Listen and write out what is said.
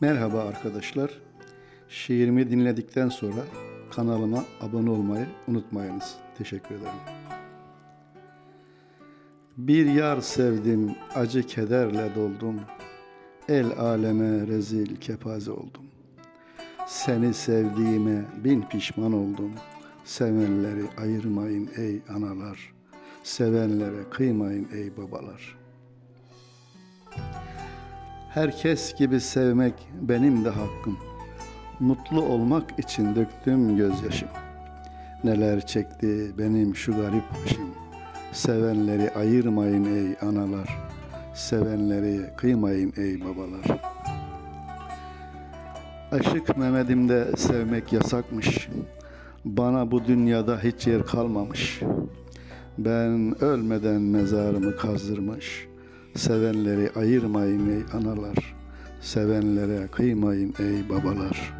Merhaba arkadaşlar. Şiirimi dinledikten sonra kanalıma abone olmayı unutmayınız. Teşekkür ederim. Bir yar sevdim, acı kederle doldum. El aleme rezil kepaze oldum. Seni sevdiğime bin pişman oldum. Sevenleri ayırmayın ey analar. Sevenlere kıymayın ey babalar.'' Herkes gibi sevmek benim de hakkım. Mutlu olmak için döktüm gözyaşım. Neler çekti benim şu garip başım. Sevenleri ayırmayın ey analar. Sevenleri kıymayın ey babalar. Aşık Mehmet'imde sevmek yasakmış. Bana bu dünyada hiç yer kalmamış. Ben ölmeden mezarımı kazdırmış. Sevenleri ayırmayın ey analar. Sevenlere kıymayın ey babalar.''